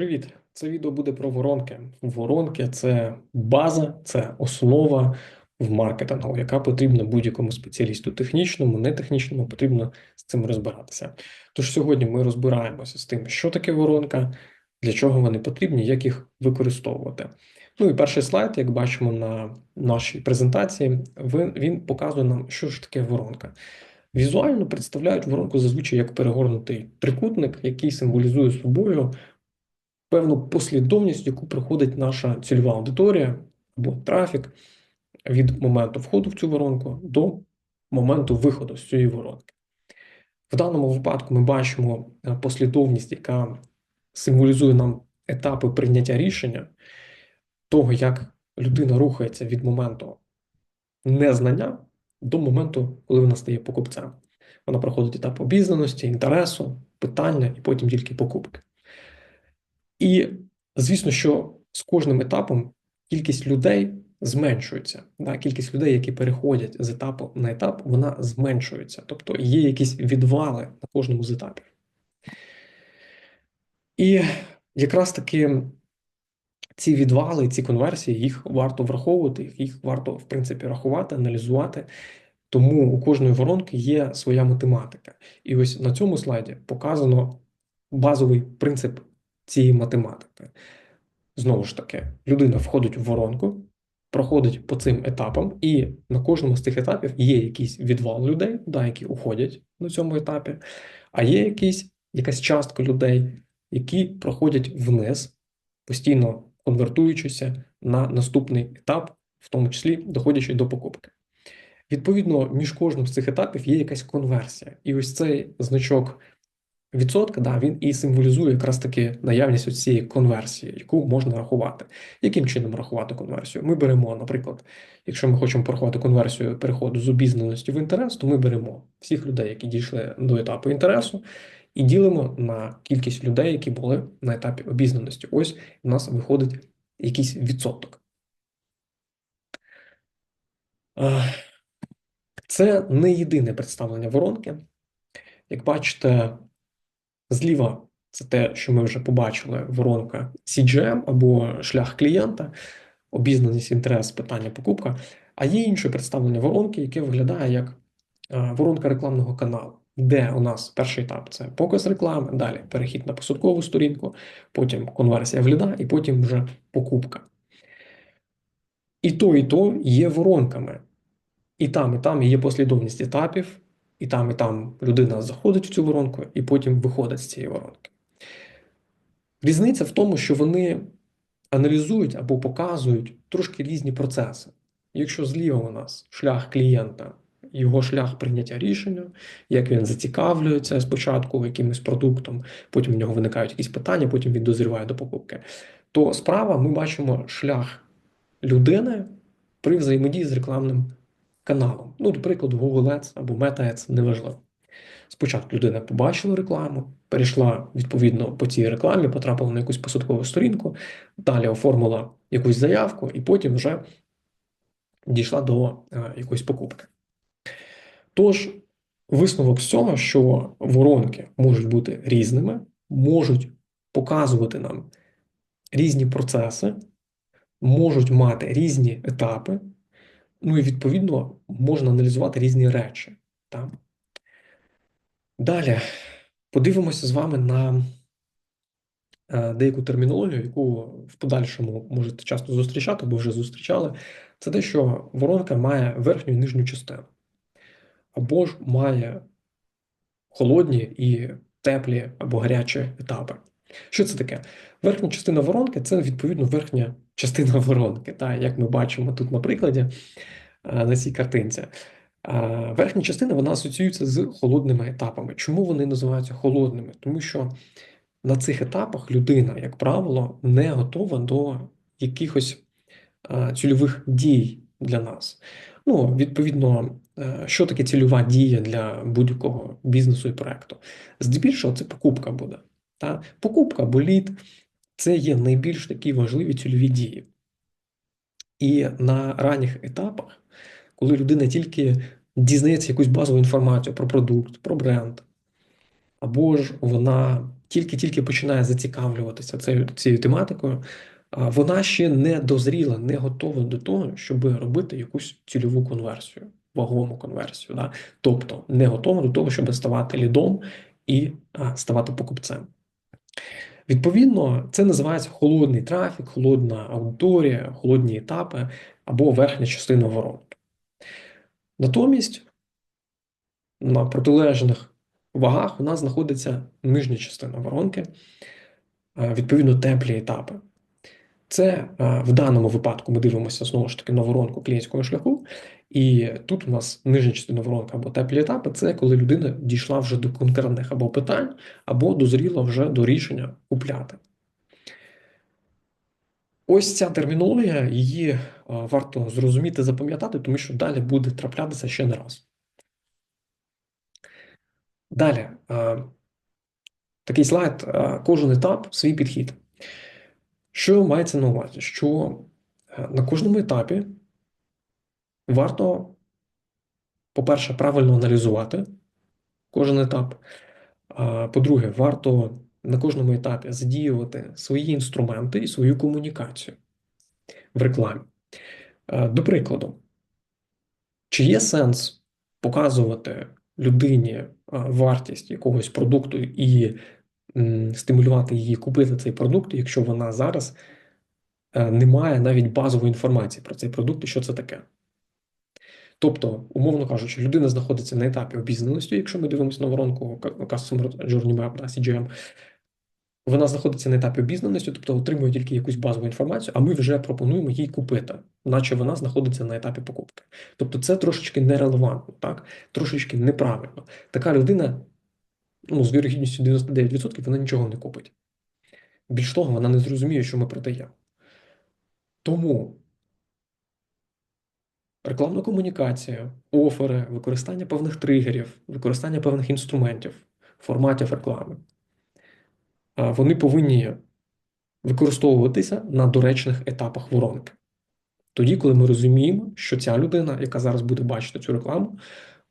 Привіт! Це відео буде про воронки. Воронки це база, це основа в маркетингу, яка потрібна будь-якому спеціалісту технічному, нетехнічному, потрібно з цим розбиратися. Тож сьогодні ми розбираємося з тим, що таке воронка, для чого вони потрібні, як їх використовувати. Ну і перший слайд, як бачимо на нашій презентації, він показує нам, що ж таке воронка. Візуально представляють воронку зазвичай як перегорнутий трикутник, який символізує собою певну послідовність, яку проходить наша цільова аудиторія або трафік від моменту входу в цю воронку до моменту виходу з цієї воронки. В даному випадку ми бачимо е, послідовність, яка символізує нам етапи прийняття рішення того, як людина рухається від моменту незнання до моменту, коли вона стає покупцем. Вона проходить етап обізнаності, інтересу, питання і потім тільки покупки. І звісно, що з кожним етапом кількість людей зменшується. Да? Кількість людей, які переходять з етапу на етап, вона зменшується. Тобто є якісь відвали на кожному з етапів. І якраз таки ці відвали, ці конверсії, їх варто враховувати, їх варто, в принципі, рахувати, аналізувати. Тому у кожної воронки є своя математика. І ось на цьому слайді показано базовий принцип цієї математики. Знову ж таки, людина входить в воронку, проходить по цим етапам, і на кожному з цих етапів є якийсь відвал людей, да, які уходять на цьому етапі, а є якийсь, якась частка людей, які проходять вниз, постійно конвертуючися на наступний етап, в тому числі доходячи до покупки. Відповідно, між кожним з цих етапів є якась конверсія. І ось цей значок відсотка, да, він і символізує якраз таки наявність цієї конверсії, яку можна рахувати. Яким чином рахувати конверсію? Ми беремо, наприклад, якщо ми хочемо порахувати конверсію переходу з обізнаності в інтерес, то ми беремо всіх людей, які дійшли до етапу інтересу, і ділимо на кількість людей, які були на етапі обізнаності. Ось у нас виходить якийсь відсоток. Це не єдине представлення воронки. Як бачите, Зліва це те, що ми вже побачили, воронка CGM або шлях клієнта, обізнаність, інтерес, питання, покупка. А є інше представлення воронки, яке виглядає як воронка рекламного каналу, де у нас перший етап це показ реклами, далі перехід на посадкову сторінку, потім конверсія в ліда, і потім вже покупка. І то, і то є воронками. І там, і там є послідовність етапів, і там, і там людина заходить в цю воронку, і потім виходить з цієї воронки. Різниця в тому, що вони аналізують або показують трошки різні процеси. Якщо зліва у нас шлях клієнта, його шлях прийняття рішення, як він зацікавлюється спочатку якимось продуктом, потім в нього виникають якісь питання, потім він дозріває до покупки, то справа ми бачимо шлях людини при взаємодії з рекламним каналом. Ну, до прикладу, Google Ads або Meta Ads, неважливо. Спочатку людина побачила рекламу, перейшла відповідно по цій рекламі, потрапила на якусь посадкову сторінку, далі оформила якусь заявку, і потім вже дійшла до е, якоїсь покупки. Тож, висновок з цього, що воронки можуть бути різними, можуть показувати нам різні процеси, можуть мати різні етапи. Ну і відповідно можна аналізувати різні речі. Так? Далі подивимося з вами на е, деяку термінологію, яку в подальшому можете часто зустрічати, або вже зустрічали. Це те, що воронка має верхню і нижню частину, або ж має холодні і теплі або гарячі етапи. Що це таке? Верхня частина воронки це відповідно верхня частина воронки. Так, Як ми бачимо тут на прикладі е, на цій картинці. Е, верхня частина вона асоціюється з холодними етапами. Чому вони називаються холодними? Тому що на цих етапах людина, як правило, не готова до якихось е, цільових дій для нас. Ну, відповідно, що таке цільова дія для будь-якого бізнесу і проекту? Здебільшого, це покупка буде. Та покупка або лід це є найбільш такі важливі цільові дії. І на ранніх етапах, коли людина тільки дізнається якусь базову інформацію про продукт, про бренд, або ж вона тільки-тільки починає зацікавлюватися цією, цією тематикою, вона ще не дозріла, не готова до того, щоб робити якусь цільову конверсію, вагому конверсію. Да? Тобто не готова до того, щоб ставати лідом і ставати покупцем. Відповідно, це називається холодний трафік, холодна аудиторія, холодні етапи або верхня частина воронки. Натомість на протилежних вагах у нас знаходиться нижня частина воронки, відповідно, теплі етапи. Це в даному випадку ми дивимося знову ж таки на воронку клієнтського шляху, і тут у нас нижня частина воронка або теплі етапи це коли людина дійшла вже до конкретних або питань, або дозріла вже до рішення купляти. Ось ця термінологія, її варто зрозуміти, запам'ятати, тому що далі буде траплятися ще не раз. Далі, такий слайд, кожен етап свій підхід. Що мається на увазі? Що на кожному етапі варто, по-перше, правильно аналізувати кожен етап. По-друге, варто на кожному етапі задіювати свої інструменти і свою комунікацію в рекламі. До прикладу, чи є сенс показувати людині вартість якогось продукту і стимулювати її купити цей продукт, якщо вона зараз е, не має навіть базової інформації про цей продукт і що це таке? Тобто, умовно кажучи, людина знаходиться на етапі обізнаності, якщо ми дивимося на воронку Customer Journey Map, да, CGM, вона знаходиться на етапі обізнаності, тобто отримує тільки якусь базову інформацію, а ми вже пропонуємо їй купити, наче вона знаходиться на етапі покупки. Тобто це трошечки нерелевантно, так? трошечки неправильно. Така людина ну, з вірогідністю 99% вона нічого не купить. Більш того, вона не зрозуміє, що ми продаємо. Тому рекламна комунікація, офери, використання певних тригерів, використання певних інструментів, форматів реклами, вони повинні використовуватися на доречних етапах воронки. Тоді, коли ми розуміємо, що ця людина, яка зараз буде бачити цю рекламу,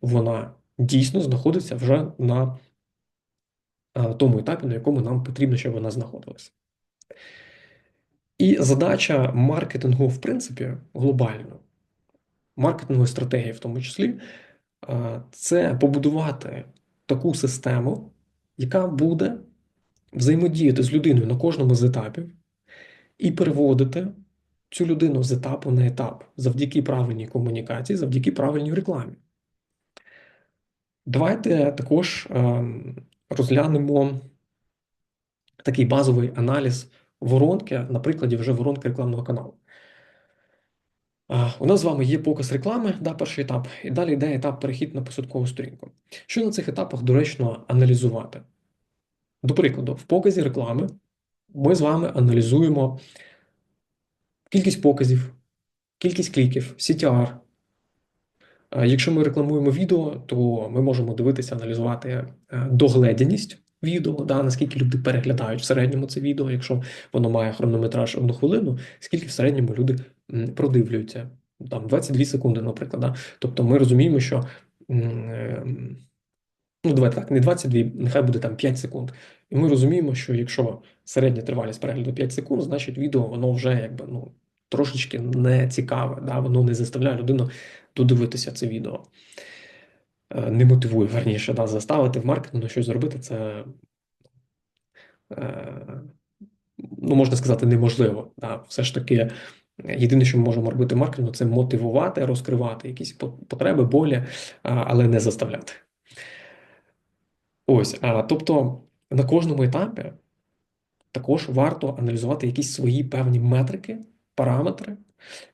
вона дійсно знаходиться вже на тому етапі, на якому нам потрібно, щоб вона знаходилася. І задача маркетингу, в принципі, глобально, маркетингової стратегії, в тому числі, це побудувати таку систему, яка буде взаємодіяти з людиною на кожному з етапів і переводити цю людину з етапу на етап завдяки правильній комунікації, завдяки правильній рекламі. Давайте також ем, розглянемо такий базовий аналіз воронки, на прикладі вже воронки рекламного каналу. У нас з вами є показ реклами, да, перший етап, і далі йде етап перехід на посадкову сторінку. Що на цих етапах доречно аналізувати? До прикладу, в показі реклами ми з вами аналізуємо кількість показів, кількість кліків, CTR, Якщо ми рекламуємо відео, то ми можемо дивитися, аналізувати е, догледяність відео, да, наскільки люди переглядають в середньому це відео, якщо воно має хронометраж одну хвилину, скільки в середньому люди продивлюються. Там 22 секунди, наприклад. Да? Тобто ми розуміємо, що е, ну, давайте так, не 22, нехай буде там 5 секунд. І ми розуміємо, що якщо середня тривалість перегляду 5 секунд, значить відео воно вже якби ну трошечки не цікаве, да? воно не заставляє людину додивитися це відео. Е, не мотивує верніше да, заставити в маркетингу щось зробити, це, е, ну, можна сказати, неможливо. Да. Все ж таки, єдине, що ми можемо робити в маркетингу, це мотивувати, розкривати якісь потреби, болі, але не заставляти. Ось, а, тобто на кожному етапі також варто аналізувати якісь свої певні метрики, параметри,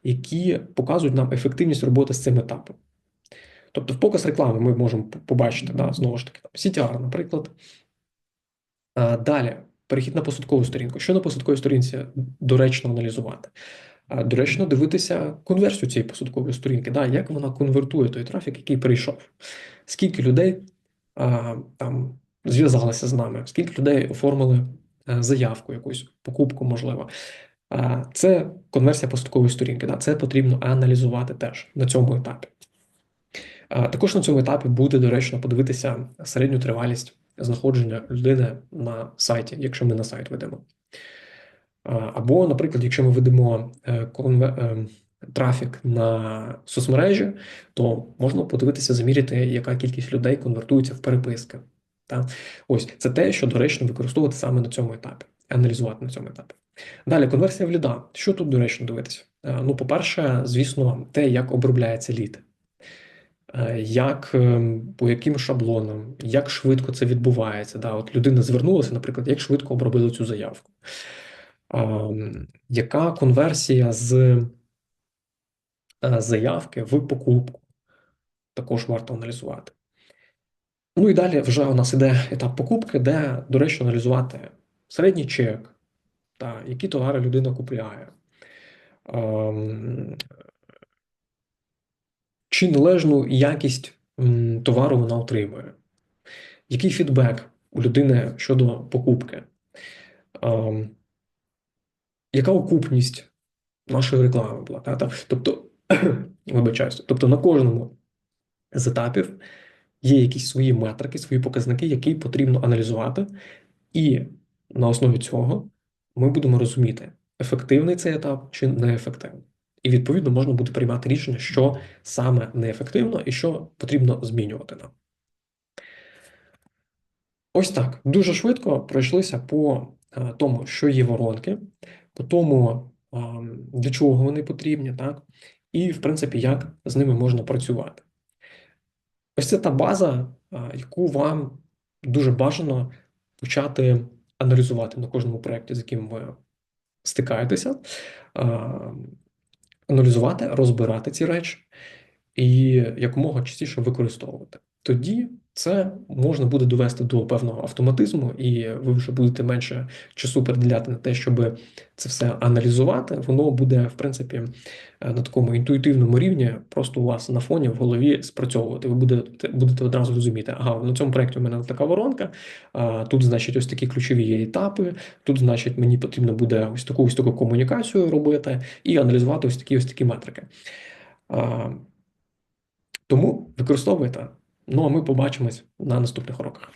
які показують нам ефективність роботи з цим етапом. Тобто, в показ реклами ми можемо побачити, да, знову ж таки, там, CTR, наприклад. А, Далі, перехід на посадкову сторінку. Що на посадковій сторінці доречно аналізувати? А, Доречно дивитися конверсію цієї посадкової сторінки, да, як вона конвертує той трафік, який прийшов. Скільки людей а, там зв'язалися з нами, скільки людей оформили заявку, якусь покупку, можливо. Це конверсія посадкової сторінки. Це потрібно аналізувати теж на цьому етапі. Також на цьому етапі буде доречно подивитися середню тривалість знаходження людини на сайті, якщо ми на сайт ведемо. Або, наприклад, якщо ми ведемо е, трафік на соцмережі, то можна подивитися, заміряти, яка кількість людей конвертується в переписки. Так? Ось це те, що доречно використовувати саме на цьому етапі, аналізувати на цьому етапі. Далі конверсія в ліда. Що тут доречно дивитися? Е, ну, по-перше, звісно, те, як обробляється лід. Е, як по яким шаблонам, як швидко це відбувається? Да? От людина звернулася, наприклад, як швидко обробили цю заявку. Яка конверсія з е, заявки в покупку? Також варто аналізувати. Ну і далі вже у нас іде етап покупки, де, до речі, аналізувати середній чек, та, які товари людина купляє, ем, чи належну якість товару вона отримує, який фідбек у людини щодо покупки, ем, яка окупність нашої реклами була? Та? Тобто, вибачаюся, тобто на кожному з етапів є якісь свої метрики, свої показники, які потрібно аналізувати, і на основі цього ми будемо розуміти, ефективний цей етап чи неефективний. І відповідно можна буде приймати рішення, що саме неефективно і що потрібно змінювати нам. Ось так. Дуже швидко пройшлися по е, тому, що є воронки, по тому, для чого вони потрібні, так, і, в принципі, як з ними можна працювати. Ось це та база, яку вам дуже бажано почати аналізувати на кожному проєкті, з яким ви стикаєтеся, аналізувати, розбирати ці речі і якомога частіше використовувати. Тоді це можна буде довести до певного автоматизму, і ви вже будете менше часу приділяти на те, щоб це все аналізувати. Воно буде, в принципі, е, на такому інтуїтивному рівні, просто у вас на фоні в голові спрацьовувати. Ви будете будете одразу розуміти, ага, на цьому проєкті у мене така воронка, тут, значить, ось такі ключові є етапи. Тут, значить, мені потрібно буде ось таку ось таку комунікацію робити і аналізувати ось такі ось такі метрики. Тому використовуйте. Ну а ми побачимось на наступних уроках.